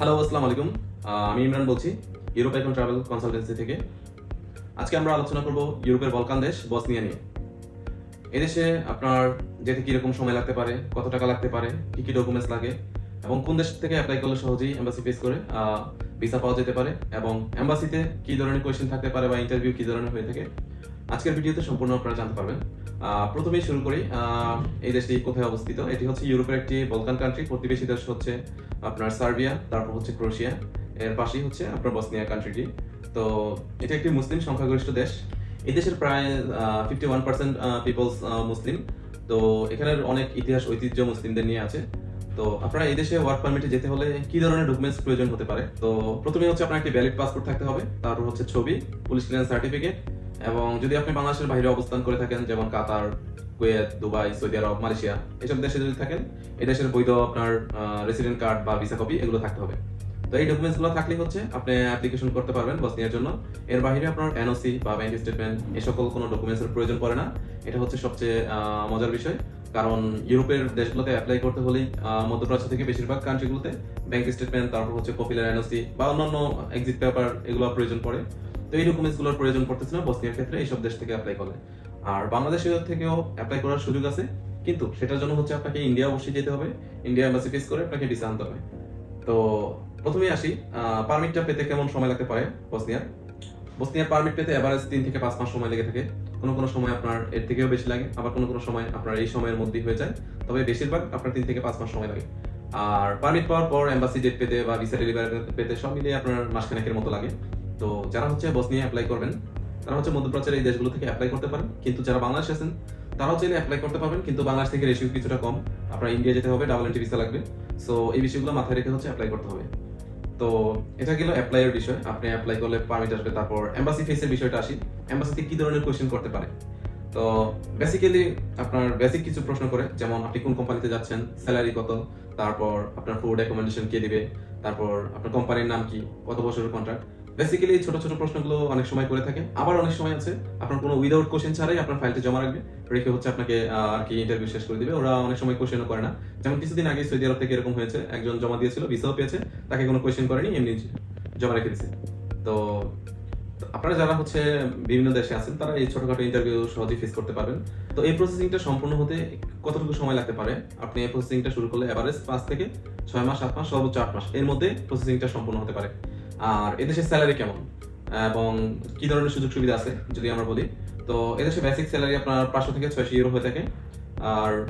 Hello আসসালামু আলাইকুম। আমি ইমরান বলছি ইউরোপ এখন ট্রাভেল কনসালটেন্সি থেকে। আজকে আমরা আলোচনা করব ইউরোপের বলকান দেশ, বসনিয়া নিয়ে। এদেশে আপনার যেতে কীরকম সময় লাগতে পারে, কত টাকা লাগতে পারে, কি কি ডকুমেন্টস লাগে, এবং কোন দেশ থেকে অ্যাপ্লাই করলে সহজেই এম্বাসি ফেস করে ভিসা পাওয়া যেতে পারে, এবং এম্বাসিতে কি ধরনের কোয়েশ্চেন থাকতে পারে বা ইন্টারভিউ কি ধরনের হয়ে থাকে, আজকের ভিডিওতে সম্পূর্ণ আপনারা জানতে পারবেন। প্রথমেই শুরু করি এই দেশটি কোথায় অবস্থিত? এটি হচ্ছে ইউরোপের একটি বলকান কান্ট্রি প্রতিবেশী দেশ হচ্ছে আপনার সার্বিয়া, তারপর হচ্ছে ক্রোয়েশিয়া, এর পাশেই হচ্ছে আপনার বসনিয়া কান্ট্রিটি তো এটা একটি মুসলিম সংখ্যাগরিষ্ঠ দেশ। এই দেশের প্রায় fifty one percent peoples Muslim. তো এখানের অনেক ইতিহাস, ঐতিহ্য মুসলিমদের নিয়ে আছে। তো আপনারা এই দেশে ওয়ার্ক পারমিটে যেতে হলে কি ধরনের ডকুমেন্টস প্রয়োজন হতে পারে? তো প্রথমে হচ্ছে আপনার একটি ভ্যালিড পাসপোর্ট থাকতে হবে, তারপর হচ্ছে ছবি পুলিশ ক্লিয়ারেন্স সার্টিফিকেট এবং যদি আপনি বাংলাদেশের বাইরে অবস্থান করে থাকেন, যেমন Qatar, Kuwait, Dubai, Saudi Arab, Malaysia, এসব দেশে যদি থাকেন, এই দেশের বৈধ আপনার রেসিডেন্ট কার্ড বা ভিসা কপি এগুলো থাকতে হবে। তো এই ডকুমেন্টসগুলো থাকলে হচ্ছে, আপনি অ্যাপ্লিকেশন করতে পারবেন বসনিয়ার জন্য। এর বাইরে আপনার এনওসি বা ব্যাংক স্টেটমেন্ট এই সকল কোনো ডকুমেন্টস এর প্রয়োজন পড়ে না। এটা হচ্ছে সবচেয়ে মজার বিষয়। কারণ ইউরোপের দেশগুলোতে অ্যাপ্লাই করতে হলেই মধ্যপ্রাচ্য থেকে বেশিরভাগ কান্ট্রিগুলোতে ব্যাংক স্টেটমেন্ট তারপর হচ্ছে কপিলার এনওসি বা অন্যান্য এক্সিট পেপার এগুলো প্রয়োজন পড়ে। তো এই ডকুমেন্টসগুলোর প্রয়োজন পড়তেছে না বসনিয়ার ক্ষেত্রে এইসব দেশ থেকে অ্যাপ্লাই করলে আর বাংলাদেশের থেকেও অ্যাপ্লাই করার সুযোগ আছে, কিন্তু সেটার জন্য হচ্ছে আপনাকে ইন্ডিয়া অবশ্যই যেতে হবে। ইন্ডিয়া এম্বাসি ফেস করে আপনাকে ভিসা আনতে হবে। তো প্রথমে আসি পারমিটটা পেতে কেমন সময় লাগতে পারে বসনিয়ার? বসনিয়ার পারমিট পেতে এভারেজ তিন থেকে পাঁচ মাস সময় লেগে থাকে। কোনো কোনো সময় আপনার এর থেকেও বেশি লাগে, আবার কোনো কোনো সময় আপনার এই সময়ের মধ্যেই হয়ে যায়। তবে বেশিরভাগ আপনার তিন থেকে পাঁচ মাস সময় লাগে। আর পারমিট পাওয়ার পর এম্বাসি ডেট পেতে বা ভিসা ডেলিভারি পেতে সব মিলিয়ে আপনার মাসখানেকের মতো লাগে। তো যারা হচ্ছে বসনিয়া অ্যাপ্লাই করবেন, তারা হচ্ছে মধ্যপ্রাচ্যের এই দেশগুলো থেকে অ্যাপ্লাই করতে পারেন। কিন্তু যারা বাংলাদেশ আছেন, তারাও চাইলে অ্যাপ্লাই করতে পারবেন, কিন্তু বাংলাদেশ থেকে রেশিও কিছুটা কম। আপনার ইন্ডিয়া যেতে হবে ডাবল এন্ট্রি ভিসা লাগবে। সো এই বিষয়গুলো মাথায় রেখে হচ্ছে অ্যাপ্লাই করতে হবে। তো, এটা গেল অ্যাপ্লাই এর বিষয়। আপনি অ্যাপ্লাই করলে পারমিট আসবে, তারপর এম্বাসি ফেসের বিষয়টা আসি। এম্বাসিতে কি ধরনের কোয়েশ্চেন করতে পারে? তো বেসিক্যালি আপনার বেসিক কিছু প্রশ্ন করে, যেমন আপনি কোন কোম্পানিতে যাচ্ছেন স্যালারি কত, তারপর আপনার ফুড অ্যাকোমোডেশন কে দিবে, তারপর আপনার কোম্পানির নাম কি, কত বছরের কন্ট্রাক্ট বেসিক্যালি ছোট ছোট প্রশ্নগুলো অনেক সময় করে থাকে আবার অনেক সময় আছে, আপনার কোনো উইদাউট কোশ্চেন ছাড়াই আপনার ফাইলটা জমা রাখবে। রেখে হচ্ছে আপনাকে আর কি ইন্টারভিউ শেষ করে দিবে। ওরা অনেক সময় কোশ্চেনও করে না। যেমন কিছুদিন আগে সৌদি আরব থেকে এরকম হয়েছে, একজন জমা দিয়েছিল ভিসাও পেয়েছে, তাকে কোনো কোশ্চেন করেনি, এমনি জমা রেখে দিয়েছে তো আপনারা যারা হচ্ছে বিভিন্ন দেশে আছেন, তারা এই ছোটখাটো ইন্টারভিউ সহজেই ফেস করতে পারবেন। তো এই প্রসেসিংটা সম্পূর্ণ হতে কতটুকু সময় লাগতে পারে? আপনি এই প্রসেসিংটা শুরু করলে এভারেজ পাঁচ থেকে ছয় মাস, সাত মাস, সর্বোচ্চ আট মাস। এর মধ্যে প্রসেসিংটা সম্পূর্ণ হতে পারে। আর এদেশের স্যালারি কেমন? এবং কি ধরনের সুযোগ সুবিধা আছে, যদি আমরা বলি? তো এদেশে বেসিক স্যালারি আপনার পাঁচশো থেকে ছয়শো ইউরো হয়ে থাকে। আর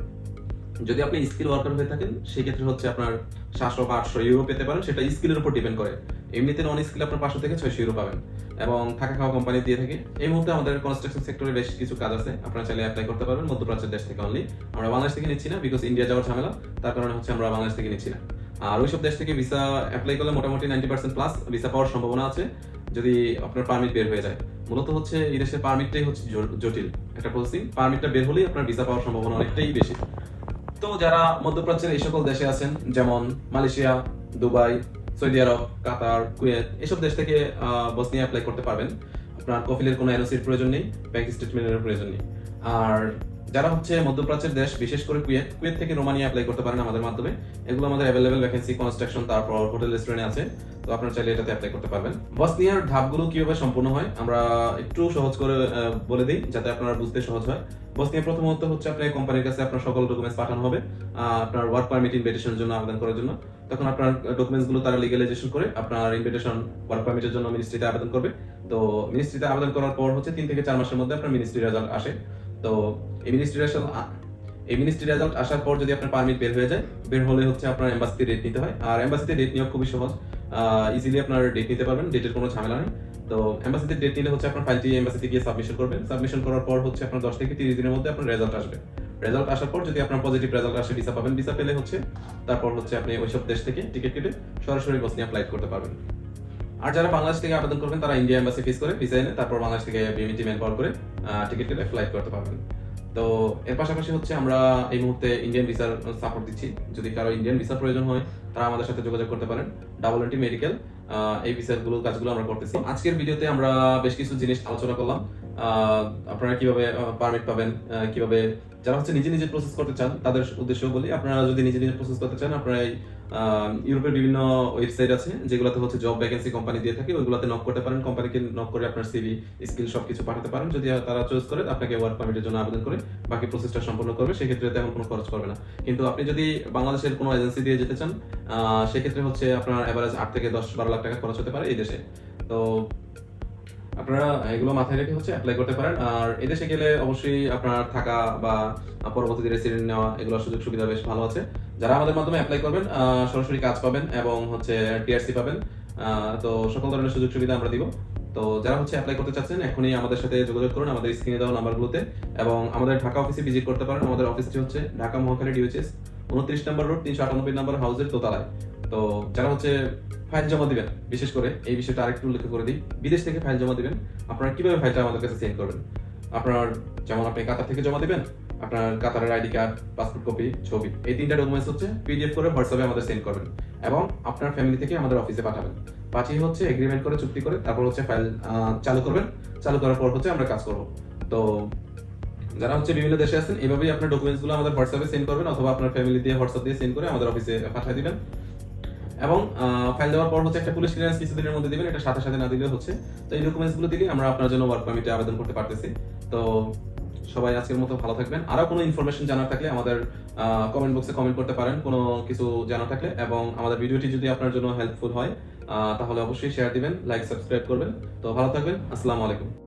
যদি আপনি স্কিল ওয়ার্কার হয়ে থাকেন সেই ক্ষেত্রে হচ্ছে আপনার সাতশো বা আটশো ইউরো পেতে পারেন। সেটা স্কিলের উপর ডিপেন্ড করে। এমনিতে নন স্কিল আপনার পাঁচশো থেকে ছয়শো ইউরো পাবেন। এবং থাকা খাওয়া কোম্পানি দিয়ে থাকে। এই মুহূর্তে আমাদের কনস্ট্রাকশন সেক্টরে বেশ কিছু কাজ আছে। আপনারা চাইলে অ্যাপ্লাই করতে পারবেন। মধ্যপ্রাচ্যের দেশ থেকে অনলি আমরা বাংলাদেশ থেকে নিচ্ছি না বিকজ ইন্ডিয়া যাওয়ার ঝামেলা। তার কারণে হচ্ছে আমরা বাংলাদেশ থেকে নিচ্ছি না। আর ওইসব দেশ থেকে ভিসা অ্যাপ্লাই করলে মোটামুটি নাইনটি পার্সেন্ট প্লাস ভিসা পাওয়ার সম্ভাবনা আছে, যদি আপনার পারমিট বের হয়ে যায়। মূলত হচ্ছে এই দেশের পারমিটটাই হচ্ছে জটিল। একটা প্রসেসিং পারমিটটা বের হলেই আপনার ভিসা পাওয়ার সম্ভাবনা অনেকটাই বেশি। তো যারা মধ্যপ্রাচ্যের এই সকল দেশে আছেন, যেমন Malaysia, Dubai, Saudi Arab, Qatar, Kuwait, এসব দেশ থেকে বসনিয়া অ্যাপ্লাই করতে পারবেন। আপনার কফিলের কোনো এনওসির প্রয়োজন নেই ব্যাংক স্টেটমেন্টের প্রয়োজন নেই। আর যারা হচ্ছে মধ্যপ্রাচ্যের দেশ, বিশেষ করে কুয়েত কুয়েত থেকে রোমানিয়া অ্যাপ্লাই করতে পারেন আমাদের মাধ্যমে। এগুলো আমাদের অ্যাভেলেবেল ভ্যাকেন্সি কনস্ট্রাকশন তারপর হোটেল রেস্টুরেন্টে আছে। তো আপনারা চাইলে এটাতে অ্যাপ্লাই করতে পারবেন। বসনিয়ার ধাপগুলো কীভাবে সম্পূর্ণ হয়, আমরা একটু সহজ করে বলে দিই, যাতে আপনারা বুঝতে সহজ হয়। বসনিয়া প্রথমত হচ্ছে আপনার কোম্পানির কাছে আপনার সকল ডকুমেন্টস পাঠানো হবে আপনার ওয়ার্ক পারমিট ইনভিটেশনের জন্য আবেদন করার জন্য। তখন আপনার ডকুমেন্টসগুলো তারা লিগালাইজেশন করে আপনার ইনভিটেশন ওয়ার্ক পারমিটের জন্য মিনিস্ট্রিতে আবেদন করবে। তো মিনিস্ট্রিতে আবেদন করার পর হচ্ছে তিন থেকে চার মাসের মধ্যে আপনার মিনিস্ট্রি রেজাল্ট আসে। তো মিনিস্ট্রি রেজাল্ট আসার পর যদি আপনার পারমিট বের হয়ে যায়, বের হলে হচ্ছে আপনার এম্বাসিতে ডেট নিতে হয়। আর এম্বাসিতে ডেট নেওয়া খুবই সহজ। ইজিলি আপনার ডেট নিতে পারবেন ডেটের কোনো ঝামেলা নেই। তো এম্বাসিতে ডেট নিলে হচ্ছে আপনার ফাইলটি এম্বাসিতে গিয়ে সাবমিশন করবেন। সাবমিশন করার পর হচ্ছে আপনার দশ থেকে তিরিশ দিনের মধ্যে আপনার রেজাল্ট আসবে। রেজাল্ট আসার পর যদি আপনার পজিটিভ রেজাল্ট আসে ভিসা পাবেন। ভিসা পেলে হচ্ছে তারপর হচ্ছে আপনি ওইসব দেশ থেকে টিকিট কেটে সরাসরি বসনিয়া ফ্লাইট করতে পারবেন। আর যারা বাংলাদেশ থেকে আবেদন করবেন, তারা ইন্ডিয়া এম্বাসি ফিস করে ভিসা এনে তারপর বাংলাদেশ থেকে বিএমটি ম্যান পাওয়ার করে টিকিট কেটে ফ্লাইট করতে পারবেন। তো এর পাশাপাশি হচ্ছে আমরা এই মুহূর্তে ইন্ডিয়ান ভিসার সাপোর্ট দিচ্ছি। যদি কারও ইন্ডিয়ান ভিসা প্রয়োজন হয়, তারা আমাদের সাথে যোগাযোগ করতে পারেন। ডাবল এন্টি মেডিকেল এই ভিসারগুলো, কাজগুলো আমরা করতেছি। আজকের ভিডিওতে আমরা বেশ কিছু জিনিস আলোচনা করলাম। আপনারা কীভাবে পারমিট পাবেন কীভাবে যারা হচ্ছে নিজে নিজে প্রসেস করতে চান, তাদের উদ্দেশ্যও বলি, আপনারা যদি নিজে নিজে প্রসেস করতে চান, আপনারা এই ইউরোপের বিভিন্ন ওয়েবসাইট আছে, যেগুলোতে হচ্ছে জব ভ্যাকেন্সি কোম্পানি দিয়ে থাকে, ওইগুলোতে নক করতে পারেন। কোম্পানিকে নক করে আপনার সিভি স্কিল সব কিছু পাঠাতে পারেন। যদি তারা চয়েস করে, আপনাকে ওয়ার্ক পারমিটের জন্য আবেদন করে, বাকি প্রসেসটা সম্পূর্ণ করবে, সেক্ষেত্রে তেমন কোনো খরচ করবে না। কিন্তু আপনি যদি বাংলাদেশের কোনো এজেন্সি দিয়ে যেতে চান সেক্ষেত্রে হচ্ছে আপনার অ্যাভারেজ আট থেকে দশ, বারো লাখ টাকা খরচ হতে পারে এই দেশে। তো আপনারা এগুলো মাথায় রেখে হচ্ছে অ্যাপ্লাই করতে পারেন। আর এদেশে গেলে অবশ্যই আপনার থাকা বা পরবর্তীতে রেসিডেন্ট নেওয়া এগুলোর সুযোগ সুবিধা বেশ ভালো আছে। যারা আমাদের মাধ্যমে অ্যাপ্লাই করবেন সরাসরি কাজ পাবেন এবং হচ্ছে টিআরসি পাবেন। তো সকল ধরনের সুযোগ সুবিধা আমরা দিব। তো যারা হচ্ছে অ্যাপ্লাই করতে চাচ্ছেন, এখনই আমাদের সাথে যোগাযোগ করুন আমাদের স্ক্রিনে দেওয়া নাম্বারগুলোতে। এবং আমাদের ঢাকা অফিসে ভিজিট করতে পারেন। আমাদের অফিসটি হচ্ছে ঢাকা মহাখালী ডিউএচএস উনত্রিশ নম্বর রোড তিনশো আটানব্বই নম্বর হাউসের দোতলায়। তো যারা হচ্ছে ফাইল জমা দিবেন। বিশেষ করে এই বিষয়টা আরেকটু উল্লেখ করে দিই। বিদেশ থেকে ফাইল জমা দিবেন। আপনারা কীভাবে ফাইলটা আমাদের কাছে সেন্ড করবেন? আপনার যেমন আপনি কাতার থেকে জমা দিবেন, আপনার কাতারের আইডি কার্ড পাসপোর্ট কপি ছবি, এই তিনটা ডকুমেন্টস হচ্ছে পিডিএফ করে হোয়াটসঅ্যাপে আমাদের সেন্ড করবেন এবং আপনার ফ্যামিলি থেকে আমাদের অফিসে পাঠাবেন। পাঠিয়ে হচ্ছে এগ্রিমেন্ট করে, চুক্তি করে, তারপর হচ্ছে ফাইল চালু করবেন। চালু করার পর হচ্ছে আমরা কাজ করব। তো যারা হচ্ছে বিভিন্ন দেশে আছেন, এভাবেই আপনার ডকুমেন্টসগুলো আমাদের হোয়াটসঅ্যাপে সেন্ড করবেন অথবা আপনার ফ্যামিলি দিয়ে হোয়াটসঅ্যাপ দিয়ে সেন্ড করে আমাদের অফিসে পাঠিয়ে দিবেন। এবং ফাইল দেওয়ার পর হচ্ছে একটা পুলিশ ক্লিয়ারেন্স কিছুদিনের মধ্যে দিবেন, এটা সাথে সাথে না দিলে হচ্ছে। তো এই ডকুমেন্টসগুলো দিলে আমরা আপনার জন্য ওয়ার্ক পারমিটে আবেদন করতে পারতেছি। তো সবাই আজকের মতো ভালো থাকবেন। আরও কোনো ইনফরমেশন জানার থাকলে আমাদের কমেন্ট বক্সে কমেন্ট করতে পারেন। কোনো কিছু জানা থাকলে এবং আমাদের ভিডিওটি যদি আপনার জন্য হেল্পফুল হয় তাহলে অবশ্যই শেয়ার দিবেন লাইক সাবস্ক্রাইব করবেন। তো ভালো থাকবেন। আসসালামু আলাইকুম।